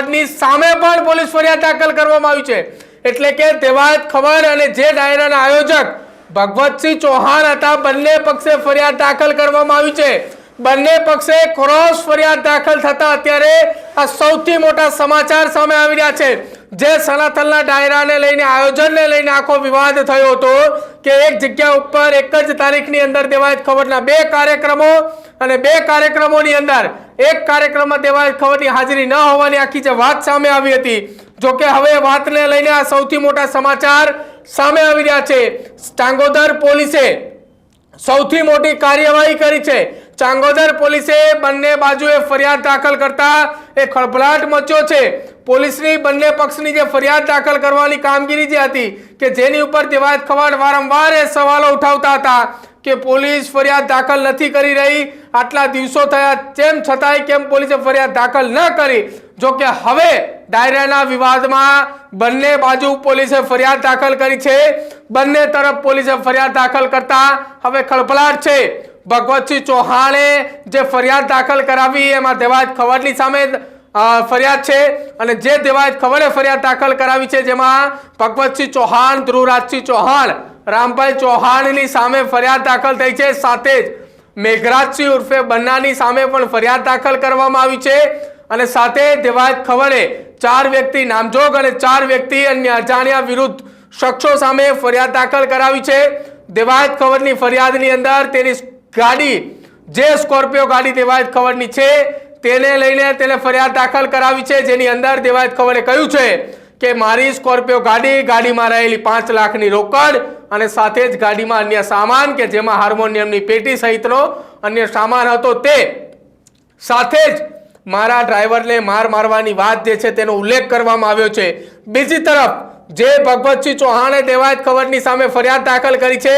ખવડની સામે પણ પોલીસ ફરિયાદ દાખલ કરવામાં આવી છે. એટલે કે તેવાત ખબર અને જે ડાયરાના આયોજક ભગવતસિંહ ચૌહાણ હતા, બંને પક્ષે ફરિયાદ દાખલ કરવામાં આવી છે. બંને પક્ષે ક્રોસ ફરિયાદ દાખલ થતા અત્યારે આ સૌથી મોટા સમાચાર સામે આવી રહ્યા છે. જે સનાતનના ડાયરાને લઈને, આયોજનને લઈને આખો વિવાદ થયો હતો કે એક જગ્યા ઉપર એક જ તારીખની અંદર દેવાયત ખબરના બે કાર્યક્રમો અને બે કાર્યક્રમોની અંદર એક કાર્યક્રમમાં દેવાયત ખબરની હાજરી ન હોવાની આખી જે વાત સામે આવી હતી. જો કે હવે વાતને લઈને આ સૌથી મોટા સમાચાર સામે આવી રહ્યા છે. ટાંગોદર પોલીસે સૌથી મોટી કાર્યવાહી કરી છે. ચાંગોદર પોલીસે બંને બાજુએ ફરિયાદ દાખલ કરતા એ ખળભળાટ મચ્યો છે. પોલીસની બંને પક્ષની જે ફરિયાદ દાખલ કરવાની કામગીરી જે હતી કે જેની ઉપર દેવાયત ખવાડ વારંવાર એ સવાલો ઉઠાવતા હતા. કે પોલીસ ફરિયાદ દાખલ નથી કરી રહી. આટલા દિવસો થયા, તેમ છતાંય કેમ પોલીસે ફરિયાદ દાખલ ન કરી? જો કે હવે ડાયરાના વિવાદમાં બંને બાજુ પોલીસે ફરિયાદ દાખલ કરી છે. બંને તરફ પોલીસે ફરિયાદ દાખલ કરતા હવે ખળભળાટ છે. ભગવતસિંહ ચૌહાણે જે ફરિયાદ દાખલ કરાવી, એમાં દેવાયત ખવડની સામે ફરિયાદ છે. અને જે દેવાયત ખવડે ફરિયાદ દાખલ કરાવી છે, જેમાં ભગવતસિંહ ચૌહાણ, ધ્રુવરાજસિંહ ચૌહાણ રામભાઈ ચૌહાણની સામે ફરિયાદ દાખલ થઈ છે. સાથે જ મેઘરાજસિંહ ઉર્ફે બન્નાની સામે પણ ફરિયાદ દાખલ કરવામાં આવી છે. અને સાથે દેવાયત ખવડે ચાર વ્યક્તિ નામજોગ અને ચાર વ્યક્તિ અન્ય અજાણ્યા વિરુદ્ધ શખ્સો સામે ફરિયાદ દાખલ કરાવી છે. દેવાયત ખવડની ફરિયાદની અંદર તેની ગાડી, જે સ્કોર્પિયો ગાડી દેવાયત ખવડની છે, તેને લઈને તેને ફરિયાદ દાખલ કરાવી છે. જેની અંદર દેવાયત ખવડે કહ્યું છે કે મારી સ્કોર્પિયો ગાડી, ગાડીમાં રહેલી પાંચ લાખની રોકડ અને સાથે જ ગાડીમાં અન્ય સામાન કે જેમાં હાર્મોનિયમની પેટી સહિતનો અન્ય સામાન હતો તે સાથે જ મારા ડ્રાઈવરને માર મારવાની વાત જે છે તેનો ઉલ્લેખ કરવામાં આવ્યો છે. બીજી તરફ, જે ભગવતસિંહ ચૌહાણે દેવાયત ખબરની સામે ફરિયાદ દાખલ કરી છે,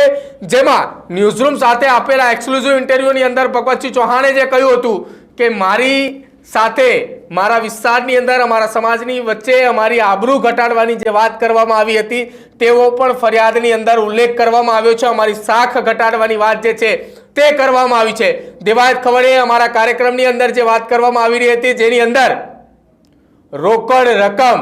જેમાં ન્યૂઝરૂમ સાથે આપેલા એક્સક્લુઝિવ ઇન્ટરવ્યુની અંદર ભગવતસિંહ ચૌહાણે જે કહ્યું હતું કે મારી સાથે મારા વિસ્તારની અંદર, અમારા સમાજની વચ્ચે અમારી આબરૂ ઘટાડવાની જે વાત કરવામાં આવી હતી, તેવો પણ ફરિયાદની અંદર ઉલ્લેખ કરવામાં આવ્યો છે. અમારી શાખ ઘટાડવાની વાત જે છે, તે કરવામાં આવી છે. દેવાયત ખવડે અમારા કાર્યક્રમની અંદર જે વાત કરવામાં આવી રહી હતી, જેની અંદર રોકડ રકમ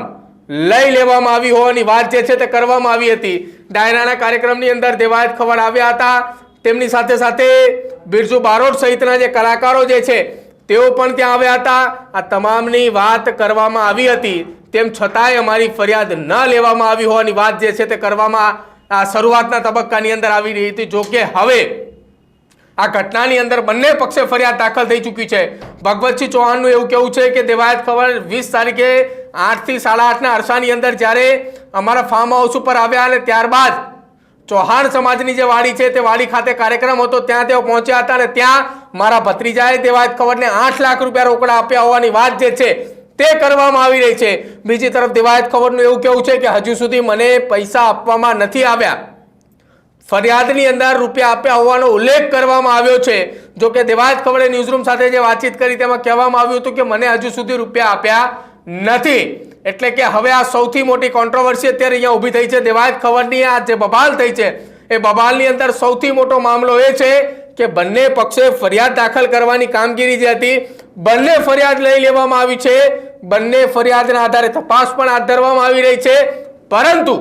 લઈ લેવામાં આવી હોવાની વાત જે છે, તે કરવામાં આવી હતી. ડાયરાના કાર્યક્રમની અંદર દેવાયત ખવડ આવ્યા હતા. તેમની સાથે સાથે બિરજુ બારોટ સહિતના જે કલાકારો જે છે તેઓ પણ ત્યાં આવ્યા હતા. આ તમામની વાત કરવામાં આવી હતી. તેમ છતાંય અમારી ફરિયાદ ન લેવામાં આવી હોવાની વાત જે છે તે કરવામાં આ શરૂઆતના તબક્કાની અંદર આવી રહી હતી. જોકે હવે આ ઘટનાની અંદર બંને પક્ષે ફરિયાદ દાખલ થઈ ચૂકી છે. ભગવતસિંહ ચૌહાણનું એવું કેવું છે કે દેવાયત ખબર વીસ તારીખે આઠથી સાડા આઠના અરસાની અંદર જ્યારે અમારા ફાર્મ હાઉસ ઉપર આવ્યા અને ત્યારબાદ ચૌહાણ સમાજની જે વાડી છે તે વાડી ખાતે કાર્યક્રમ હતો. ત્યાં તેઓ પહોંચ્યા હતા અને ત્યાં મારા ભત્રીજાએ દેવાયત ખબરને આઠ લાખ રૂપિયા રોકડા આપ્યા હોવાની વાત જે છે તે કરવામાં આવી રહી છે. બીજી તરફ દેવાયત ખબરનું એવું કેવું છે કે હજુ સુધી મને પૈસા આપવામાં નથી આવ્યા. ફરિયાદની અંદર રૂપિયા આપ્યા હોવાનો ઉલ્લેખ કરવામાં આવ્યો છે. જો કે દેવાયત ખબરે ન્યૂઝરૂમ સાથે જે વાતચીત કરી તેમાં કહેવામાં આવ્યું હતું કે મને હજુ સુધી રૂપિયા આપ્યા નથી. એટલે કે હવે આ સૌથી મોટી કોન્ટ્રોવર્સી અત્યારે અહીંયા ઊભી થઈ છે. દેવાયત ખબરની આ જે બબાલ થઈ છે, એ બબાલની અંદર સૌથી મોટો મામલો એ છે કે બંને પક્ષે ફરિયાદ દાખલ કરવાની કામગીરી જે હતી, બંને ફરિયાદ લઈ લેવામાં આવી છે. બંને ફરિયાદના આધારે તપાસ પણ હાથ ધરવામાં આવી રહી છે. પરંતુ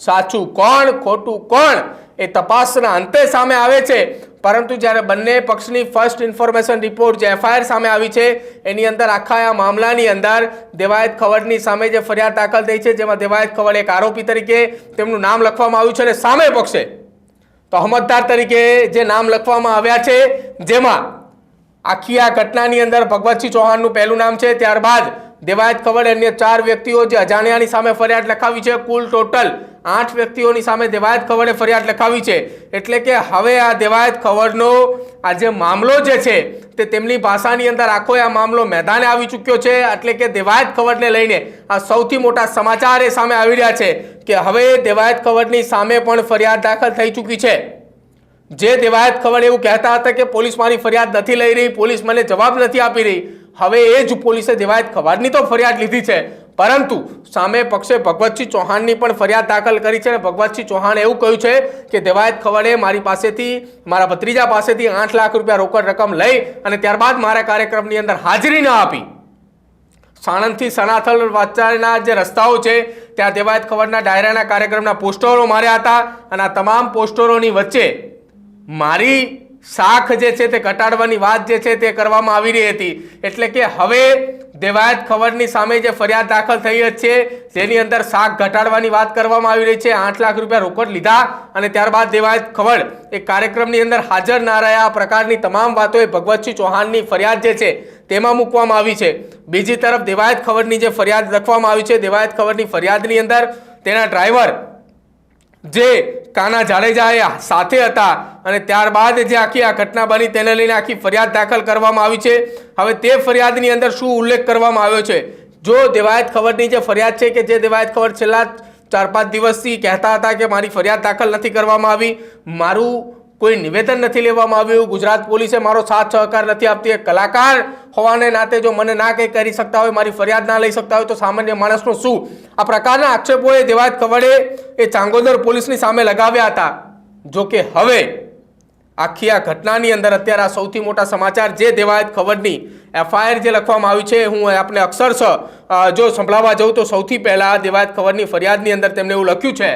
સાચું કોણ, ખોટું કોણ એ તપાસના અંતે સામે આવે છે. પરંતુ જ્યારે બંને પક્ષની ફર્સ્ટ ઇન્ફોર્મેશન રિપોર્ટ જે એફઆઈઆર સામે આવી છે, એની અંદર આખા આ મામલાની અંદર દેવાયત ખવડની સામે જે ફરિયાદ દાખલ થઈ છે, જેમાં દેવાયત ખવડ એક આરોપી તરીકે તેમનું નામ લખવામાં આવ્યું છે અને સામે પક્ષે તહમતદાર તરીકે જે નામ લખવામાં આવ્યા છે, જેમાં આખી આ ઘટનાની અંદર ભગવતસિંહ ચૌહાણનું પહેલું નામ છે, ત્યારબાદ દેવાયત ખબર અન્ય ચાર વ્યક્તિઓ જે અજાણ્યાની સામે ફરિયાદ લખાવી છે, કુલ ટોટલ આઠ વ્યક્તિઓની સામે દેવાયત ખવડે ફરિયાદ લખાવી છે. એટલે કે હવે આ દેવાયત ખવડનો આ જે મામલો જે છે, તે તેમની ભાષાની અંદર આખો આ મામલો મેદાને આવી ચૂક્યો છે. એટલે કે દેવાયત ખવડને લઈને આ સૌથી મોટા સમાચાર એ સામે આવી રહ્યા છે કે હવે દેવાયત ખવડની સામે પણ ફરિયાદ દાખલ થઈ ચૂકી છે. જે દેવાયત ખબર એવું કહેતા હતા કે પોલીસ મારી ફરિયાદ નથી લઈ રહી, પોલીસ મને જવાબ નથી આપી રહી. હવે એ જ પોલીસે દેવાયત ખબરની તો ફરિયાદ લીધી છે. પરંતુ સામે પક્ષે ભગવતસિંહ ચૌહાણની પણ ફરિયાદ દાખલ કરી છે અને ભગવતસિંહ ચૌહાણે એવું કહ્યું છે કે દેવાયત ખવડે મારી પાસેથી, મારા ભત્રીજા પાસેથી આઠ લાખ રૂપિયા રોકડ રકમ લઈ અને ત્યારબાદ મારા કાર્યક્રમની અંદર હાજરી ન આપી. સાણંદથી સનાથલ વચ્ચેના જે રસ્તાઓ છે, ત્યાં દેવાયત ખવડના ડાયરાના કાર્યક્રમના પોસ્ટરો માર્યા હતા અને આ તમામ પોસ્ટરોની વચ્ચે મારી શાખ જે છે તે ઘટાડવાની વાત જે છે તે કરવામાં આવી રહી હતી. એટલે કે હવે દેવાયત ખબરની સામે જે ફરિયાદ દાખલ થઈ છે, જેની અંદર શાખ ઘટાડવાની વાત કરવામાં આવી રહી છે. આઠ લાખ રૂપિયા રોકડ લીધા અને ત્યારબાદ દેવાયત ખબર એ કાર્યક્રમની અંદર હાજર ના રહ્યા. પ્રકારની તમામ વાતો એ ભગવતસિંહ ચૌહાણની ફરિયાદ જે છે તેમાં મૂકવામાં આવી છે. બીજી તરફ દેવાયત ખબરની જે ફરિયાદ લખવામાં આવી છે, દેવાયત ખબરની ફરિયાદની અંદર તેના ડ્રાઈવર જે કાના જાડેજા સાથે હતા અને ત્યારબાદ જે આખી આ ઘટના બની તેને લઈને આખી ફરિયાદ દાખલ કરવામાં આવી છે. હવે તે ફરિયાદની અંદર શું ઉલ્લેખ કરવામાં આવ્યો છે? જો દેવાયત ખબરની જે ફરિયાદ છે કે જે દેવાયત ખબર છેલ્લા ચાર પાંચ દિવસથી કહેતા હતા કે મારી ફરિયાદ દાખલ નથી કરવામાં આવી, મારું કોઈ નિવેદન નથી લેવામાં આવ્યું, ગુજરાત પોલીસે મારો સાથ સહકાર નથી આપતી, એક કલાકાર હોવાને નાતે જો મને ના કંઈ કરી શકતા હોય, મારી ફરિયાદ ના લઈ શકતા હોય, તો સામાન્ય માણસનું શું? આ પ્રકારના આક્ષેપોએ દેવાયત ખવડે એ ચાંગોદર પોલીસની સામે લગાવ્યા હતા. જો કે હવે આખી આ ઘટનાની અંદર અત્યારે આ સૌથી મોટા સમાચાર જે દેવાયત ખબરની એફઆઈઆર જે લખવામાં આવી છે, હું આપને અક્ષરશ જો સંભળાવવા જાઉં તો સૌથી પહેલાં દેવાયત ખબરની ફરિયાદની અંદર તેમણે એવું લખ્યું છે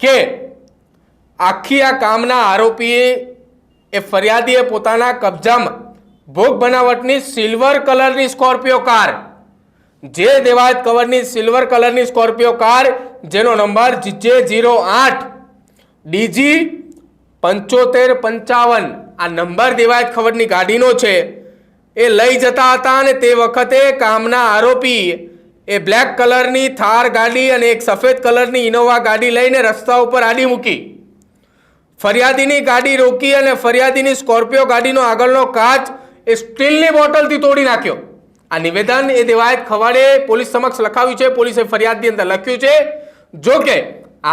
કે આખી આ કામના આરોપીએ એ ફરિયાદીએ પોતાના કબજામાં ભોગ બનાવટની સિલ્વર કલરની સ્કોર્પિયો કાર જે દેવાયત કવરની સિલ્વર કલરની સ્કોર્પિયો કાર જેનો નંબર જે જીરો આઠ ડીજી પંચોતેર પંચાવન. આ નંબર દેવાયત ખબરની ગાડીનો છે. એ લઈ જતા હતા અને તે વખતે કામના આરોપી એ બ્લેક કલરની થાર ગાડી અને એક સફેદ કલરની ઇનોવા ગાડી લઈને રસ્તા ઉપર આડી મૂકી. ફરિયાદીની ગાડી રોકી અને ફરિયાદીની સ્કોર્પિયો ગાડીનો આગળનો કાચ એ સ્ટીલની બોટલથી તોડી નાખ્યો. આ નિવેદન એ દેવાયત ખવાડે પોલીસ સમક્ષ લખાવ્યું છે. પોલીસે ફરિયાદની અંદર લખ્યું છે, જો કે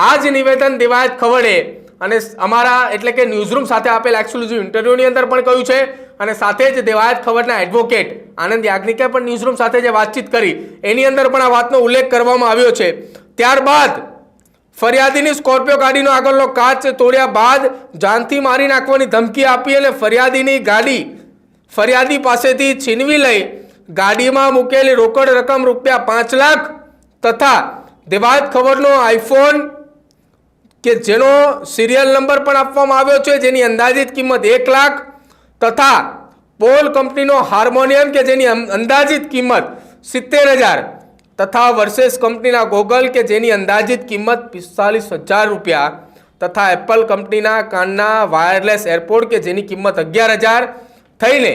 આ જ નિવેદન દેવાયત ખવડે અને અમારા એટલે કે ન્યૂઝરૂમ સાથે આપેલ એક્સક્લુઝિવ ઇન્ટરવ્યૂની અંદર પણ કહ્યું છે અને સાથે જ દેવાયત ખવડના એડવોકેટ આનંદ યાજ્ઞિકે પણ ન્યૂઝરૂમ સાથે જે વાતચીત કરી, એની અંદર પણ આ વાતનો ઉલ્લેખ કરવામાં આવ્યો છે. ત્યારબાદ ફરિયાદીની સ્કોર્પિયો ગાડીનો આગળનો કાચ તોડ્યા બાદ જાનથી મારી નાખવાની ધમકી આપી અને ફરિયાદીની ગાડી ફરિયાદી પાસેથી છીનવી લઈ ગાડીમાં મૂકેલી રોકડ રકમ રૂપિયા પાંચ લાખ તથા દેવાત ખબરનો આઈફોન કે જેનો સિરિયલ નંબર પણ આપવામાં આવ્યો છે, જેની અંદાજિત કિંમત એક લાખ તથા પોલ કંપનીનો હાર્મોનિયમ કે જેની અંદાજિત કિંમત સિત્તેર હજાર તથા વર્સેસ કંપનીના ગોગલ કે જેની અંદાજિત કિંમત પિસ્તાલીસ હજાર રૂપિયા તથા એપલ કંપનીના કાનના વાયરલેસ એરપોર્ટ કે જેની કિંમત અગિયાર હજાર થઈને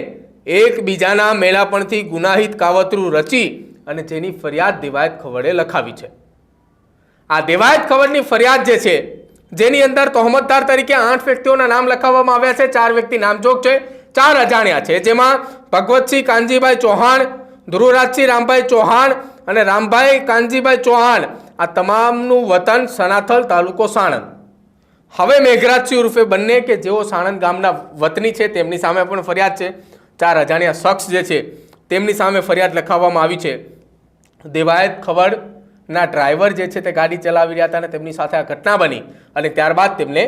એકબીજાના મેળાપણથી ગુનાહિત કાવતરું રચી અને જેની ફરિયાદ દિવાયત ખવડે લખાવી છે. આ દેવાયત ખબરની ફરિયાદ જે છે, જેની અંદર તહોમતદાર તરીકે આઠ વ્યક્તિઓના નામ લખાવવામાં આવ્યા છે, ચાર વ્યક્તિ નામજોગ છે, ચાર અજાણ્યા છે. જેમાં ભગવતસિંહ કાનજીભાઈ ચૌહાણ, ધ્રુવરાજસિંહ રામભાઈ ચૌહાણ અને રામભાઈ કાનજીભાઈ ચૌહાણ, આ તમામનું વતન સનાથલ તાલુકો સાણંદ. હવે મેઘરાજસિંહ ઉર્ફે બંને કે જેઓ સાણંદ ગામના વતની છે, તેમની સામે પણ ફરિયાદ છે. ચાર અજાણ્યા શખ્સ જે છે, તેમની સામે ફરિયાદ લખાવવામાં આવી છે. દેવાયત ખબરના ડ્રાઈવર જે છે તે ગાડી ચલાવી રહ્યા હતા અને તેમની સાથે આ ઘટના બની અને ત્યારબાદ તેમને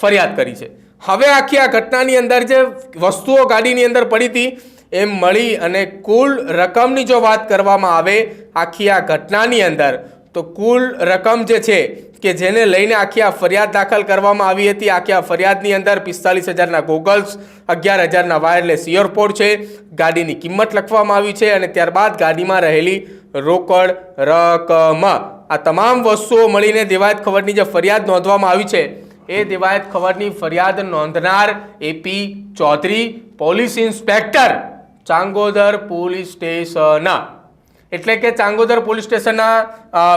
ફરિયાદ કરી છે. હવે આખી આ ઘટનાની અંદર જે વસ્તુઓ ગાડીની અંદર પડી હતી, એમ મળી અને કુલ રકમની જો વાત કરવામાં આવે, આખી આ ઘટનાની અંદર તો કુલ રકમ જે છે કે જેને લઈને આખી આ ફરિયાદ દાખલ કરવામાં આવી હતી, આખી આ ફરિયાદની અંદર પિસ્તાલીસ હજારના ગોગલ્સ અગિયાર હજારના વાયરલેસ ઇયરપોડ છે, ગાડીની કિંમત લખવામાં આવી છે અને ત્યારબાદ ગાડીમાં રહેલી રોકડ રકમ. આ તમામ વસ્તુઓ મળીને દેવાયત ખબરની જે ફરિયાદ નોંધવામાં આવી છે, એ દેવાયત ખબરની ફરિયાદ નોંધનાર AP Chaudhary, police inspector Changodar police station. એટલે કે ચાંગોદર પોલીસ સ્ટેશનના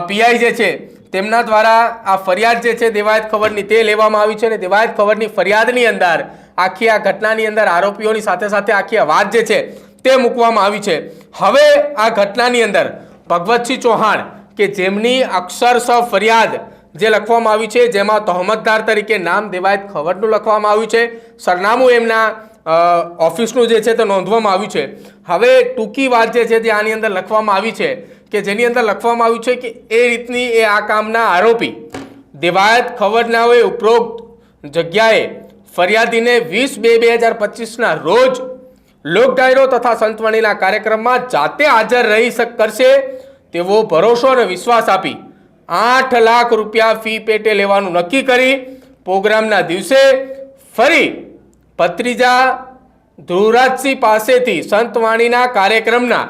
પીઆઈ જે છે, તેમના દ્વારા આ ફરિયાદ જે છે, દેવાયત ખબરની તે લેવામાં આવી છે અને દેવાયત ખબરની ફરિયાદની અંદર આખી આ ઘટનાની અંદર આરોપીઓની સાથે સાથે આખી આ વાત જે છે, તે મૂકવામાં આવી છે. હવે આ ઘટનાની અંદર ભગવતસિંહ ચૌહાણ કે જેમની અક્ષરશ ફરિયાદ જે લખવામાં આવી છે, જેમાં તહોમતદાર તરીકે નામ દેવાયત ખબરનું લખવામાં આવ્યું છે, સરનામું એમના ઓફિસનું જે છે તે નોંધવામાં આવ્યું છે. હવે ટૂંકી વાત જે છે તે આની અંદર લખવામાં આવી છે કે જેની અંદર લખવામાં આવ્યું છે કે એ રીતની એ આ કામના આરોપી દેવાયત ખવડનાઓએ ઉપરોક્ત જગ્યાએ ફરિયાદીને વીસ બે બે હજાર પચીસના રોજ લોક ડાયરો તથા સંતવાણીના કાર્યક્રમમાં જાતે હાજર રહી કરશે તેવો ભરોસો અને વિશ્વાસ આપી આઠ લાખ રૂપિયા ફી પેટે લેવાનું નક્કી કરી પ્રોગ્રામના દિવસે ફરી ભત્રીજા ધ્રુવરાજસિંહ પાસેથી સંતવાણીના કાર્યક્રમના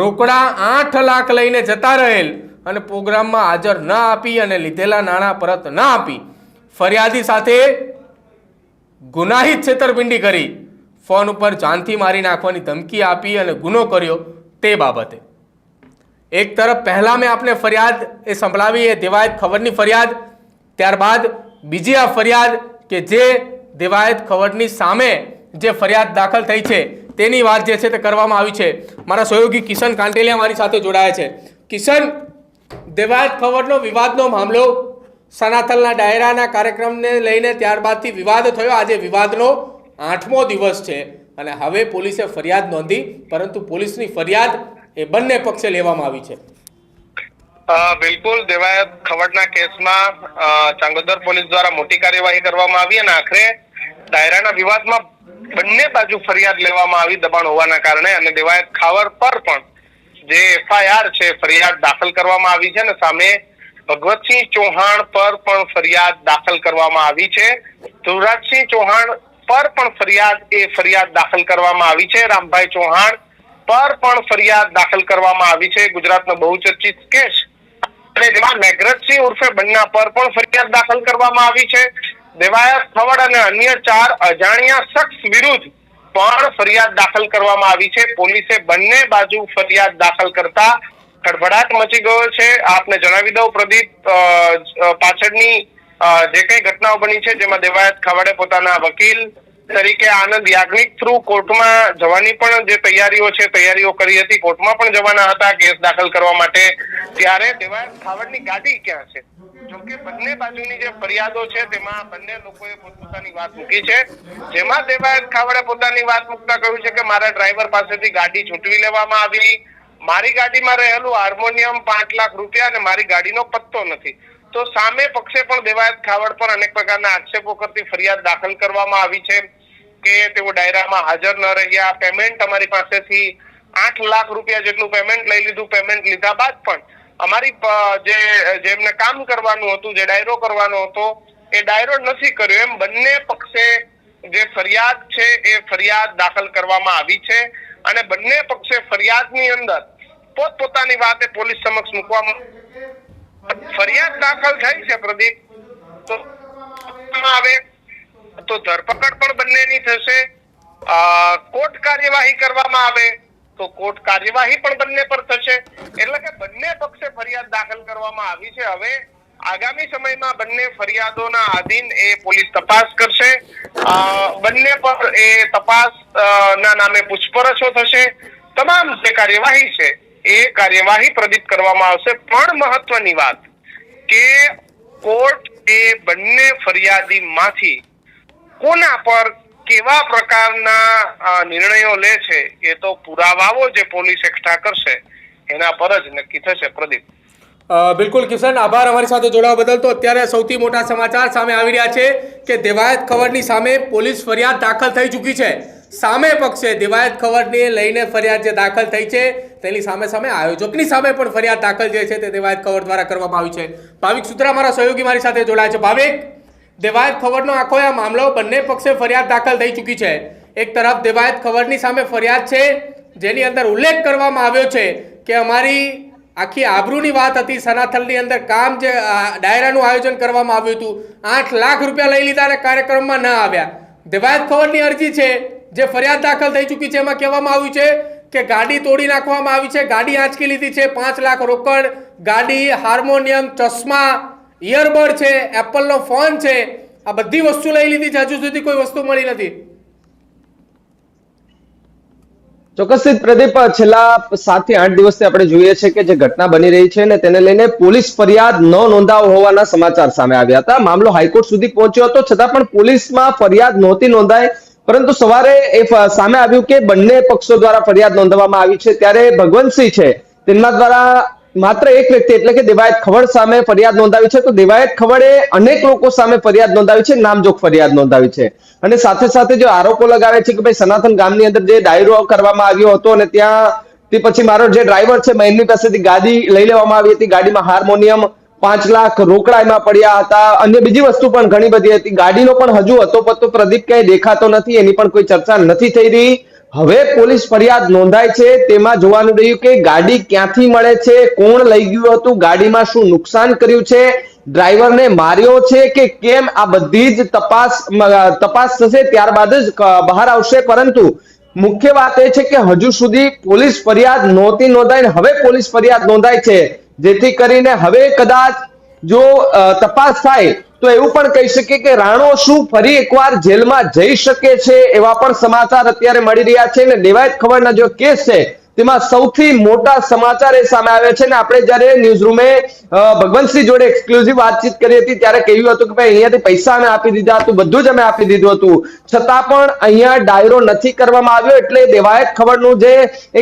રોકડા આઠ લાખ લઈને જતા રહેલ અને પ્રોગ્રામમાં હાજર ન આપી અને લીધેલા નાણાં પરત ન આપી. ફરિયાદી સાથે ગુનાહિત છેતરપિંડી કરી. ફોન ઉપર જાનથી મારી નાખવાની ધમકી આપી અને ગુનો કર્યો તે બાબતે. એક તરફ પહેલાં મેં આપને ફરિયાદ એ સંભળાવી, એ દેવાયત ખબરની ફરિયાદ. ત્યારબાદ બીજી આ ફરિયાદ કે જે દેવાયત ખવડની સામે જે ફરિયાદ દાખલ થઈ છે, તેની વાત જે છે તે કરવામાં આવી છે. મારા સહયોગી કિશન કાંટેલિયા મારી સાથે જોડાયા છે. કિશન, દેવાયત ખવડનો વિવાદનો મામલો સનાતનના ડાયરાના કાર્યક્રમને લઈને ત્યારબાદથી વિવાદ થયો. આજે વિવાદનો આઠમો દિવસ છે અને હવે પોલીસે ફરિયાદ નોંધી, પરંતુ પોલીસની ફરિયાદ એ બંને પક્ષે લેવામાં આવી છે. બિલકુલ દેવાયત ખવડના કેસમાં ચાંગોદર પોલીસ દ્વારા મોટી કાર્યવાહી કરવામાં આવી અને આખરે દાયરાના વિવાદમાં બંને બાજુ ફરિયાદ લેવામાં આવી દબાણ હોવાના કારણે અને દેવાયત ખાવર પર પણ જે એફઆઈઆર છે, ફરિયાદ દાખલ કરવામાં આવી છે અને સામે ભગવતસિંહ ચૌહાણ પર પણ ફરિયાદ દાખલ કરવામાં આવી છે. ધ્રુવરાજસિંહ ચૌહાણ પર પણ ફરિયાદ, એ ફરિયાદ દાખલ કરવામાં આવી છે. રામભાઈ ચૌહાણ પર પણ ફરિયાદ દાખલ કરવામાં આવી છે. ગુજરાતનો બહુચર્ચિત કેસ. અને જેમાં મેઘરજસિંહ ઉર્ફે બન્ના પર પણ ફરિયાદ દાખલ કરવામાં આવી છે. દેવાયત ખવડ અને અન્ય ચાર અજાણ્યા શખ્સ વિરુદ્ધ પણ ફરિયાદ દાખલ કરવામાં આવી છે. પોલીસે બંને બાજુ ફરિયાદ દાખલ કરતા ખડભડાટ મચી ગયો છે. આપને જણાવી દઉં, પ્રદીપ પાછળની જે કઈ ઘટનાઓ બની છે, જેમાં દેવાયત ખાવડે પોતાના વકીલ તરીકે આનંદ યાજ્ઞિક થ્રુ કોર્ટમાં જવાની પણ જે તૈયારીઓ છે, તૈયારીઓ કરી હતી, કોર્ટમાં પણ જવાના હતા, કેસ દાખલ કરવા માટે. ત્યારે દેવાયત ખાવડની ગાડી ક્યાં છે? જોકે બંને બાજુની જે ફરિયાદો છે, તેમાં બંને લોકોએ પોતપોતાની વાત મૂકી છે. જેમાં દેવાયત ખાવડે પોતાની વાત મૂકતા કહ્યું છે કે મારા ડ્રાઈવર પાસેથી ગાડી છૂટવી લેવામાં આવી. મારી ગાડીમાં રહેલું હાર્મોનિયમ પાંચ લાખ રૂપિયા અને મારી ગાડીનો પત્તો નથી. તો સામે પક્ષે પણ દેવાયત ખાવડ પર અનેક પ્રકારના આક્ષેપો કરતી ફરિયાદ દાખલ કરવામાં આવી છે કે તેઓ ડાયરામાં હાજર ન રહ્યા. પેમેન્ટ અમારી પાસેથી આઠ લાખ રૂપિયા જેટલું પેમેન્ટ લઈ લીધું. પેમેન્ટ લીધા બાદ પણ અમારી જે જેમને કામ કરવાનું હતું, જે ડાયરો કરવાનો હતો, એ ડાયરો નથી કર્યો. એમ બંને પક્ષે જે ફરિયાદ છે, એ ફરિયાદ દાખલ કરવામાં આવી છે અને બંને પક્ષે ફરિયાદની અંદર પોતપોતાની વાતે પોલીસ સમક્ષ મૂકવામાં ફરિયાદ દાખલ થઈ છે પ્રદીપ. તો આવે, તો ધરપકડ પણ બંનેની થશે. કોર્ટ કાર્યવાહી કરવામાં આવે. તો કોર્ટ કાર્યવાહી પણ બંને પર થશે. એટલે કે બંને પક્ષે ફરિયાદ દાખલ કરવામાં આવી છે. હવે આગામી સમયમાં બંને ફરિયાદોના આધીન એ પોલીસ તપાસ કરશે. બંને પર એ તપાસ ના નામે પૂછપરછો થશે. તમામ જે કાર્યવાહી છે, એ કાર્યવાહી પ્રદીપ કરવામાં આવશે. પણ મહત્વની વાત કે કોર્ટ એ બંને ફરિયાદીમાંથી કોના પર કેવા પ્રકારના નિર્ણયો લે છે એ તો પુરાવાઓ જે પોલીસ એકઠા કરશે, એના પર જ નક્કી થશે. પ્રદીપ. બિલકુલ કિશન, આભાર અમારી સાથે જોડાવા બદલ. તો અત્યારે સૌથી મોટા સમાચાર સામે આવી રહ્યા છે કે દેવાયત ખવડની સામે પોલીસ ફરિયાદ દાખલ થઈ ચૂકી છે. સામે પક્ષે દેવાયત ખવડને લઈને ફરિયાદ જે દાખલ થઈ છે, તેની સામે સામે આયોજકની સામે પણ ફરિયાદ દાખલ જે છે તે દેવાયત ખવડ દ્વારા કરવામાં આવી છે. ભાવિક સુત્રા, મારા સહયોગી મારી સાથે જોડાયા છે. ભાવિક. દેવાયત ખબરનો આખો આ મામલો બંને પક્ષે ફરિયાદ દાખલ થઈ ચૂકી છે. એક તરફ દેવાયત ખબરની સામે ફરિયાદ છે, જેની અંદર ઉલ્લેખ કરવામાં આવ્યો છે કે અમારી આખી આબરૂની વાત હતી, સનાથલની અંદર કામ જે ડાયરાનું આયોજન કરવામાં આવ્યું હતું, આઠ લાખ રૂપિયા લઈ લીધા અને કાર્યક્રમમાં ન આવ્યા. દેવાયત ખબરની અરજી છે, જે ફરિયાદ દાખલ થઈ ચૂકી છે, એમાં કહેવામાં આવ્યું છે કે ગાડી તોડી નાખવામાં આવી છે, ગાડી આંચકી લીધી છે, પાંચ લાખ રોકડ, ગાડી હાર્મોનિયમ, ચશ્મા ઇયરબડ છે એપલનો ફોન છે, આ બધી વસ્તુ લઈ લીધી છે હજુ સુધી કોઈ વસ્તુ મળી નથી. ચોક્કસ પ્રદીપ, છેલ્લા સાતથી આઠ દિવસથી આપણે જોઈએ છે કે જે ઘટના બની રહી છે ને તેને લઈને પોલીસ ફરિયાદ ન નોંધાવ હોવાના સમાચાર સામે આવ્યા હતા. મામલો હાઈકોર્ટ સુધી પહોંચ્યો હતો, છતાં પણ પોલીસમાં ફરિયાદ નહોતી નોંધાઈ. પરંતુ સવારે એ સામે આવ્યું કે બંને પક્ષો દ્વારા ફરિયાદ નોંધવામાં આવી છે. ત્યારે ભગવંતસિંહ છે, તેમના દ્વારા માત્ર એક વ્યક્તિ એટલે કે દેવાયત ખવડ સામે ફરિયાદ નોંધાવી છે. તો દેવાયત ખવડે અનેક લોકો સામે ફરિયાદ નોંધાવી છે, નામજોગ ફરિયાદ નોંધાવી છે. અને સાથે સાથે જો આરોપો લગાવે છે કે ભાઈ સનાતન ગામની અંદર જે ડાયરો કરવામાં આવ્યો હતો અને ત્યાં તે પછી મારો જે ડ્રાઈવર છે એમની પાસેથી ગાડી લઈ લેવામાં આવી હતી. ગાડીમાં હાર્મોનિયમ પાંચ લાખ રોકડા એમાં પડ્યા હતા. અન્ય બીજી વસ્તુ પણ ઘણી બધી હતી. ગાડીનો પણ હજુ હતો પત્તો પ્રદીપ ક્યાંય દેખાતો નથી, એની પણ કોઈ ચર્ચા નથી થઈ રહી. હવે પોલીસ ફરિયાદ નોંધાય છે. તેમાં જોવાનું રહ્યું કે ગાડી ક્યાંથી મળે છે, કોણ લઈ ગયું હતું, ગાડીમાં શું નુકસાન કર્યું છે, ડ્રાઈવરને માર્યો છે કે કેમ, આ બધી જ તપાસ તપાસ થશે ત્યારબાદ જ બહાર આવશે. પરંતુ મુખ્ય વાત એ છે કે હજુ સુધી પોલીસ ફરિયાદ નહોતી નોંધાઈ હવે પોલીસ ફરિયાદ નોંધાય છે. જેથી કરીને હવે કદાચ જો તપાસ થાય તો એવું પણ કહી શકીએ કે રાણો શું ફરી એકવાર જેલમાં જઈ શકે છે એવા પણ સમાચાર અત્યારે મળી રહ્યા છે. અને દેવાયત ખબરના જો કેસ છે, તેમાં સૌથી મોટા સમાચાર એ સામે આવ્યા છે. ને આપણે જ્યારે ન્યૂઝ રૂમે ભગવંતસિંહ જોડે એક્સક્લુઝિવ વાતચીત કરી હતી, ત્યારે કહ્યું હતું કે ભાઈ, અહીંયાથી પૈસા અમે આપી દીધા હતું, બધું જ અમે આપી દીધું હતું. છતાં પણ અહીંયા ડાયરો નથી કરવામાં આવ્યો એટલે દેવાયત ખબરનું જે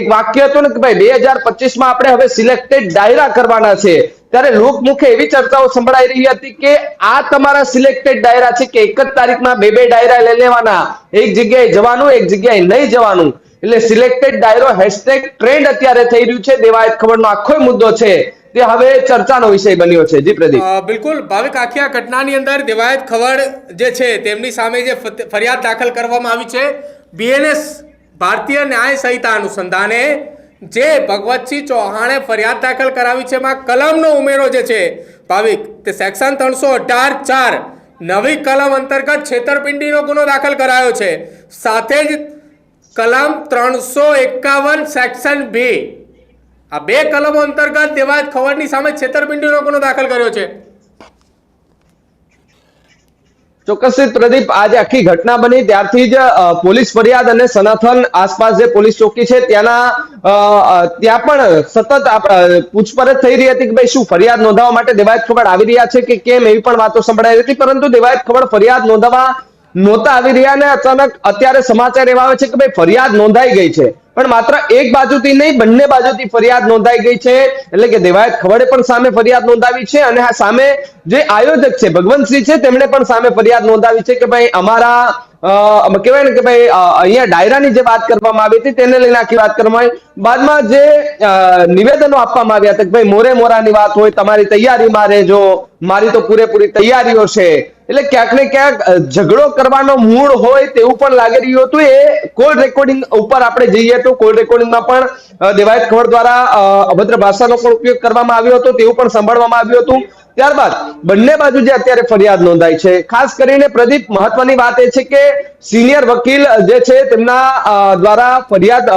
એક વાક્ય હતું ને કે ભાઈ, બે હજાર પચીસમાં આપણે હવે સિલેક્ટેડ ડાયરા કરવાના છે. ત્યારે લોકમુખે એવી ચર્ચાઓ સંભળાઈ રહી હતી કે આ તમારા સિલેક્ટેડ ડાયરા છે કે એક જ તારીખમાં બે બે ડાયરા લઈ લેવાના. એક જગ્યાએ જવાનું, એક જગ્યાએ નહીં જવાનું. એટલે સિલેક્ટેડ ડાયરો હેશટેગ ટ્રેન્ડ અત્યારે થઈ રહ્યું છે. દેવાયત ખબરનો આખો મુદ્દો છે. તે હવે ચર્ચાનો વિષય બન્યો છે. જી પ્રદીપ. બિલકુલ. ભાવિક આખી આ ઘટનાની અંદર દેવાયત ખબર જે છે, તેમની સામે જે ફરિયાદ દાખલ કરવામાં આવી છે. બીએનએસ ભારતીય ન્યાય સંહિતા અનુસંધાને જે ભગવતસિંહ ચૌહાણે ફરિયાદ દાખલ કરાવી છે, એમાં કલમનો ઉમેરો જે છે, ભાવિક, તે સેક્શન ત્રણસો અઢાર ચાર નવી કલમ અંતર્ગત છેતરપિંડીનો ગુનો દાખલ કરાયો છે. સાથે જ કલમ ત્રણસો એકાવન સેક્શન બે, આ બે કલમો અંતર્ગત દેવાજ ખવડની સામે છેતરપિંડીનો ગુનો દાખલ કર્યો છે. ચોક્કસથી પ્રદીપ, આજે આખી ઘટના બની. ત્યારથી જ પોલીસ ફરિયાદ અને સનાથન આસપાસ જે પોલીસ ચોકી છે, ત્યાંના ત્યાં પણ સતત પૂછપરછ થઈ રહી હતી કે ભાઈ શું ફરિયાદ નોંધાવવા માટે દેવાયત ખબર આવી રહ્યા છે કે કેમ એવી પણ વાતો સંભળાઈ હતી. પરંતુ દેવાયત ખબર ફરિયાદ નોંધાવવા નહોતા આવી રહ્યા ને અચાનક અત્યારે સમાચાર એવા આવે છે કે ભાઈ ફરિયાદ નોંધાઈ ગઈ છે. પણ માત્ર એક બાજુથી નહીં, બંને બાજુથી ફરિયાદ નોંધાઈ ગઈ છે. એટલે કે દેવાયત ખવડે પણ સામે ફરિયાદ નોંધાવી છે અને સામે જે આયોજક છે, ભગવંતસિંહ છે, તેમણે પણ સામે ફરિયાદ નોંધાવી છે કે ભાઈ અમારા કહેવાય ને કે ભાઈ અહીંયા ડાયરાની જે વાત કરવામાં આવી હતી તેને લઈને આખી વાત કરવામાં આવી. બાદમાં જે નિવેદનો આપવામાં આવ્યા હતા કે ભાઈ મોરે મોરાની વાત હોય, તમારી તૈયારીમાં રહેજો, મારી તો પૂરેપૂરી તૈયારીઓ છે. એટલે ક્યાંક ને ક્યાંક ઝઘડો કરવાનો મૂળ હોય તેવું પણ લાગી રહ્યું હતું. એ કોલ રેકોર્ડિંગ ઉપર આપણે જઈએ તો કોલ રેકોર્ડિંગમાં પણ દેવાયત ખબર દ્વારા અભદ્ર ભાષાનો પણ ઉપયોગ કરવામાં આવ્યો હતો, તેવું પણ સાંભળવામાં આવ્યું હતું. ત્યારબાદ બંને બાજુ જે અત્યારે ફરિયાદ નોંધાઈ છે, ખાસ કરીને પ્રદીપ, મહત્વની વાત એ છે કે સિનિયર વકીલ જે છે તેમના દ્વારા ફરિયાદ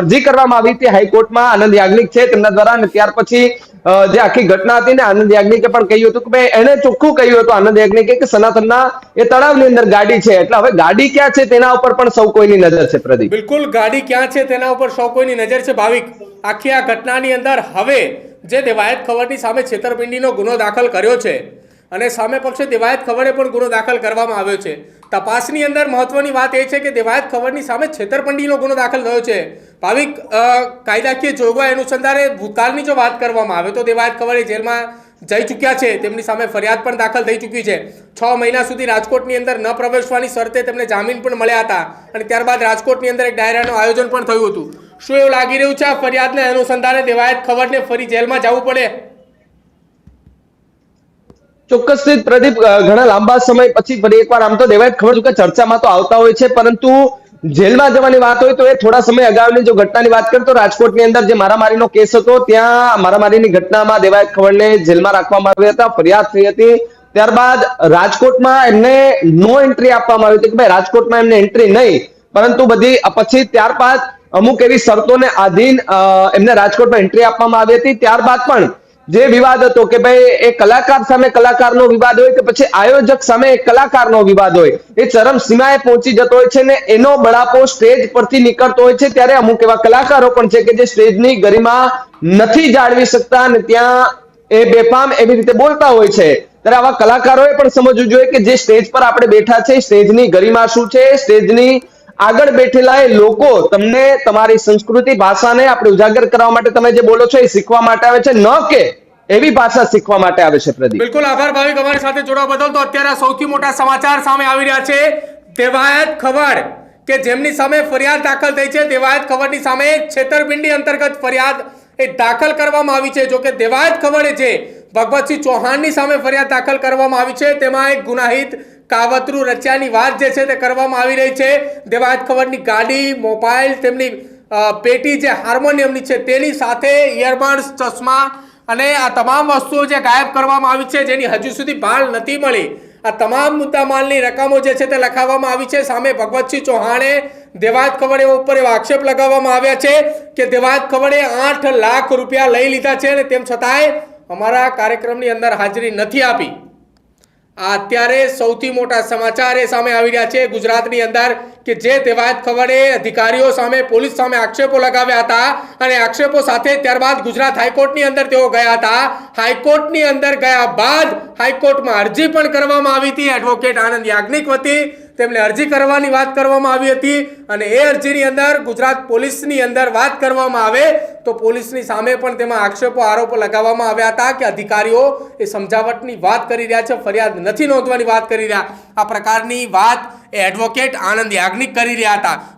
અરજી કરવામાં આવી હતી હાઈકોર્ટમાં. આનંદ યાજ્ઞિક છે તેમના દ્વારા અને ત્યાર પછી જે આખી ઘટના હતી ને આનંદ યાજ્ઞિકે પણ કહ્યું હતું કે ભાઈ એને ચોખ્ખું કહ્યું હતું આનંદ યાજ્ઞિકે કે સનાતનના એ તળાવની અંદર ગાડી છે. એટલે હવે ગાડી ક્યાં છે તેના ઉપર પણ સૌ કોઈની નજર છે, પ્રદીપ. બિલકુલ, ગાડી ક્યાં છે તેના ઉપર સૌ કોઈની નજર છે, ભાવિક. આખી આ ઘટનાની અંદર હવે જે દેવાયત ખબરની સામે છેતરપિંડીનો ગુનો દાખલ કર્યો છે. અને સામે પક્ષે દેવાયત ખબરે પણ ગુનો દાખલ કરવામાં આવ્યો છે. તપાસની અંદર મહત્વની વાત એ છે કે દેવાયત ખબરની સામે છેતરપિંડીનો ગુનો દાખલ થયો છે. ભાવિક કાયદાકીય જોગવાઈ અનુસંધાને ભૂતકાળની જો વાત કરવામાં આવે તો દેવાયત ખવડે જેલમાં જઈ ચૂક્યા છે. તેમની સામે ફરિયાદ પણ દાખલ થઈ ચૂકી છે. છ મહિના સુધી રાજકોટની અંદર ન પ્રવેશવાની શરતે તેમને જામીન પણ મળ્યા હતા અને ત્યારબાદ રાજકોટની અંદર એક ડાયરાનું આયોજન પણ થયું હતું. શું એવું લાગી રહ્યું છે આ ફરિયાદને અનુસંધાને દેવાયત ખબરને ફરી જેલમાં જવું પડે? ચોક્કસથી જ પ્રદીપ ઘણા લાંબા સમય પછી ફરી એકવાર આમ તો દેવાય ખબર કે ચર્ચામાં તો આવતા હોય છે, પરંતુ જેલમાં જવાની વાત હોય તો એ થોડા સમય અગાઉની જો ઘટનાની વાત કરીએ તો રાજકોટની અંદર જે મારામારીનો કેસ હતો, ત્યાં મારામારીની ઘટનામાં દેવાયત ખબરને જેલમાં રાખવામાં આવ્યા હતા, ફરિયાદ થઈ હતી. ત્યારબાદ રાજકોટમાં એમને નો એન્ટ્રી આપવામાં આવી હતી કે ભાઈ રાજકોટમાં એમને એન્ટ્રી નહીં, પરંતુ બધી પછી ત્યારબાદ અમુક એવી શરતોને આધીન એમને રાજકોટમાં એન્ટ્રી આપવામાં આવી હતી. ત્યારબાદ પણ જે વિવાદ હતો કે ભાઈ એ કલાકાર સામે કલાકારનો વિવાદ હોય કે પછી આયોજક સામે કલાકારનો વિવાદ હોય, એ ચરમ સીમાએ પહોંચી જતો હોય છે ને એનો બળાપો સ્ટેજ પરથી નીકળતો હોય છે, ત્યારે અમુક એવા કલાકારો પણ છે કે જે સ્ટેજની ગરિમા નથી જાળવી શકતા અને ત્યાં એ બેફામ એવી રીતે બોલતા હોય છે. ત્યારે આવા કલાકારોએ પણ સમજવું જોઈએ કે જે સ્ટેજ પર આપણે બેઠા છે, સ્ટેજની ગરિમા શું છે, સ્ટેજની આગળ બેઠેલા એ લોકો તમને તમારી સંસ્કૃતિ ભાષાને આપણે ઉજાગર કરવા માટે તમે જે બોલો છો એ શીખવા માટે આવે છે, ન કે એવી ભાષા શીખવા માટે આવે છે, પ્રદીપ. બિલકુલ આભાર ભાવિક, અમારી સાથે જોડાવા બદલ તો અત્યારે સૌથી મોટા સમાચાર સામે આવી રહ્યા છે. દેવાયત ખબર કે જેમની સામે ફરિયાદ દાખલ થઈ છે, દેવાયત ખબરની સામે છેતરપિંડી અંતર્ગત ફરિયાદ એ દાખલ કરવામાં આવી છે. જો કે દેવાયત ખવડે છે ભગવતસિંહ ચૌહાણની સામે ફરિયાદ દાખલ કરવામાં આવી છે. તેમાં એક ગુનાહિત કાવતરું રચ્યાની વાત જે છે તે કરવામાં આવી રહી છે. દેવાયત ખબરની ગાડી, મોબાઈલ, તેમની પેટી જે હાર્મોનિયમની છે તેની સાથે ઇયરબડ્સ ચશ્મા અને આ તમામ વસ્તુઓ જે ગાયબ કરવામાં આવી છે જેની હજુ સુધી ભાળ નથી મળી. આ તમામ મુદ્દામાલની રકમો જે છે તે લખાવવામાં આવી છે. સામે ભગવતસિંહ ચૌહાણે દેવાજ ખવડે ઉપર એવા આક્ષેપ લગાવવામાં આવ્યા છે કે દેવાજ ખવડે આઠ લાખ રૂપિયા લઈ લીધા છે અને તેમ છતાંય અમારા કાર્યક્રમની અંદર હાજરી નથી આપી. આ અત્યારે સૌથી મોટા સમાચાર એ સામે આવી રહ્યા છે. ગુજરાતની અંદર કે જે તેવાયત ખવડે અધિકારીઓ સામે, પોલીસ સામે આક્ષેપો લગાવ્યા હતા અને આક્ષેપો સાથે ત્યારબાદ ગુજરાત હાઈકોર્ટની અંદર તેઓ ગયા હતા. હાઈકોર્ટની અંદર ગયા બાદ હાઈકોર્ટમાં અરજી પણ કરવામાં આવી હતી. એડવોકેટ આનંદ યાજ્ઞિક વતી તેમને અરજી કરવાની વાત કરવામાં આવી હતી અને એ અરજીની અંદર ગુજરાત પોલીસની અંદર વાત કરવામાં આવે તો પોલીસની સામે પણ તેમાં આક્ષેપો, આરોપો લગાવવામાં આવ્યા હતા કે અધિકારીઓ એ સમજાવટની વાત કરી રહ્યા છે, ફરિયાદ નથી નોંધવાની વાત કરી રહ્યા. આ પ્રકારની વાત એ એડવોકેટ આનંદ યાજ્ઞિક કરી રહ્યા હતા.